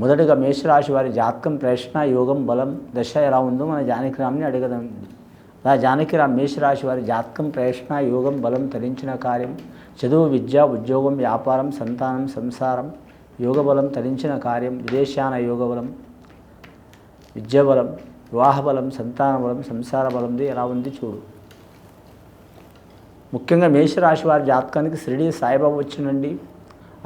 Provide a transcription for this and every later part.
మొదటగా మేషరాశి వారి జాతకం ప్రశ్న యోగం బలం దశ ఎలా ఉందో మన జానకిరామ్ని అడగదాం. అలా జానకిరామ్ మేషరాశి వారి జాతకం ప్రశ్న యోగం బలం తరించిన కార్యం చదువు విద్య ఉద్యోగం వ్యాపారం సంతానం సంసారం యోగ బలం తరించిన కార్యం విదేశాన యోగబలం విద్యాబలం విద్య బలం వివాహ బలం సంతాన బలం సంసార బలంది ఎలా ఉంది చూడు. ముఖ్యంగా మేషరాశి వారి జాతకానికి షిరిడి సాయిబాబా వచ్చిందండి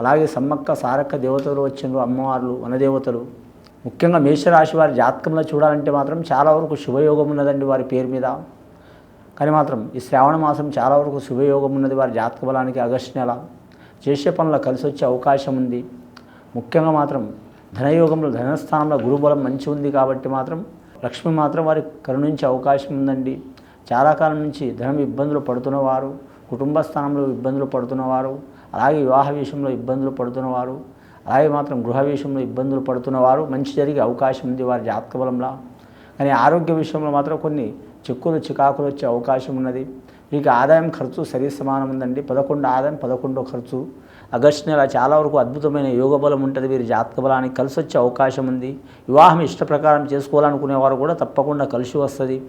అలాగే సమ్మక్క సారక్క దేవతలు వచ్చిండ్రు అమ్మవార్లు వనదేవతలు. ముఖ్యంగా మేషరాశి వారి జాతకంలో చూడాలంటే మాత్రం చాలా వరకు శుభయోగం ఉన్నదండి వారి పేరు మీద. కానీ మాత్రం ఈ శ్రావణ మాసం చాలా వరకు శుభయోగం ఉన్నది వారి జాతక బలానికి ఆగస్టు నెల. చేసే పనులు కలిసి వచ్చే అవకాశం ఉంది. ముఖ్యంగా మాత్రం ధనయోగంలో ధనస్థానంలో గురుబలం మంచి ఉంది కాబట్టి మాత్రం లక్ష్మి మాత్రం వారి కరుణించే అవకాశం ఉందండి. చాలా కాలం నుంచి ధనం ఇబ్బందులు పడుతున్నవారు కుటుంబ స్థానంలో ఇబ్బందులు పడుతున్నవారు అలాగే వివాహ విషయంలో ఇబ్బందులు పడుతున్నవారు అలాగే మాత్రం గృహ విషయంలో ఇబ్బందులు పడుతున్నవారు మంచి జరిగే అవకాశం ఉంది వారి జాతక బలంలో. కానీ ఆరోగ్య విషయంలో మాత్రం కొన్ని చిక్కులు చికాకులు వచ్చే అవకాశం ఉన్నది. మీకు ఆదాయం ఖర్చు సరి సమానం ఉందండి. పదకొండు ఆదాయం పదకొండో ఖర్చు. ఆగస్టు నెల చాలా వరకు అద్భుతమైన యోగ బలం ఉంటుంది వీరి జాతక బలానికి. కలిసి వచ్చే అవకాశం ఉంది. వివాహం ఇష్ట ప్రకారం చేసుకోవాలనుకునేవారు కూడా తప్పకుండా కలిసి వస్తుంది.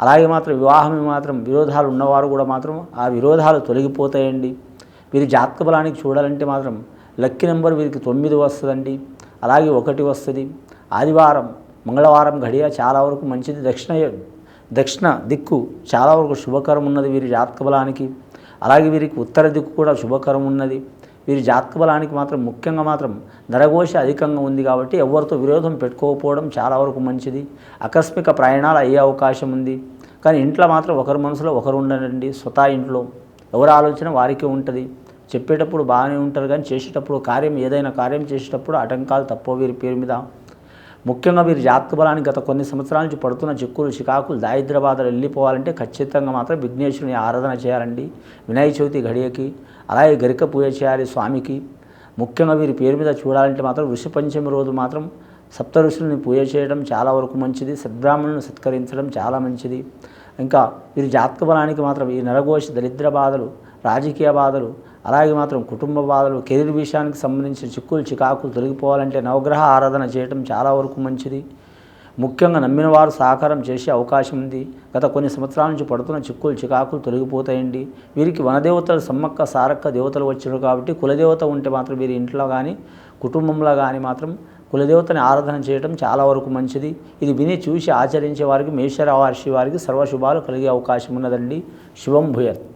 అలాగే మాత్రం వివాహం మాత్రం విరోధాలు ఉన్నవారు కూడా మాత్రం ఆ విరోధాలు తొలగిపోతాయండి. వీరి జాతక బలానికి చూడాలంటే మాత్రం లక్కీ నెంబర్ వీరికి తొమ్మిది వస్తుందండి. అలాగే ఒకటి వస్తుంది. ఆదివారం మంగళవారం గడియ చాలా వరకు మంచిది. దక్షిణ దక్షిణ దిక్కు చాలా వరకు శుభకరం ఉన్నది వీరి జాతక బలానికి అలాగే వీరికి ఉత్తర దిక్కు కూడా శుభకరం ఉన్నది. వీరి జాతక బలానికి మాత్రం ముఖ్యంగా మాత్రం నరఘోష అధికంగా ఉంది కాబట్టి ఎవరితో విరోధం పెట్టుకోకపోవడం చాలా వరకు మంచిది. ఆకస్మిక ప్రయాణాలు అయ్యే అవకాశం ఉంది. కానీ ఇంట్లో మాత్రం ఒకరి మనసులో ఒకరు ఉండనండి స్వతా ఇంట్లో ఎవరి ఆలోచన వారికి ఉంటుంది. చెప్పేటప్పుడు బాగానే ఉంటారు కానీ చేసేటప్పుడు కార్యం ఏదైనా కార్యం చేసేటప్పుడు ఆటంకాలు తప్ప వీరి పేరు మీద. ముఖ్యంగా వీరి జాతక బలానికి గత కొన్ని సంవత్సరాల నుంచి పడుతున్న చిక్కులు చికాకులు దారిద్రబాధలు వెళ్ళిపోవాలంటే ఖచ్చితంగా మాత్రం విఘ్నేశ్వరుని ఆరాధన చేయాలండి. వినాయక చవితి ఘడియకి అలాగే గరిక పూజ చేయాలి స్వామికి. ముఖ్యంగా వీరి పేరు మీద చూడాలంటే మాత్రం ఋషి పంచమి రోజు మాత్రం సప్త ఋషుల్ని పూజ చేయడం చాలా వరకు మంచిది. సద్బ్రాహ్మణులను సత్కరించడం చాలా మంచిది. ఇంకా వీరి జాతక బలానికి మాత్రం ఈ నరఘోష దరిద్ర బాధలు రాజకీయ బాధలు అలాగే మాత్రం కుటుంబ బాధలు కెరీర్ విషయానికి సంబంధించిన చిక్కులు చికాకులు తొలగిపోవాలంటే నవగ్రహ ఆరాధన చేయటం చాలా వరకు మంచిది. ముఖ్యంగా నమ్మిన వారు సహకారం చేసే అవకాశం ఉంది. గత కొన్ని సంవత్సరాల నుంచి పడుతున్న చిక్కులు చికాకులు తొలగిపోతాయండి. వీరికి వనదేవతలు సమ్మక్క సారక్క దేవతలు వచ్చారు కాబట్టి కులదేవత ఉంటే మాత్రం వీరి ఇంట్లో కానీ కుటుంబంలో కానీ మాత్రం కులదేవతని ఆరాధన చేయడం చాలా వరకు మంచిది. ఇది విని చూసి ఆచరించే వారికి మేషరావార్షి వారికి సర్వశుభాలు కలిగే అవకాశం ఉన్నదండి. శుభం భూయత్.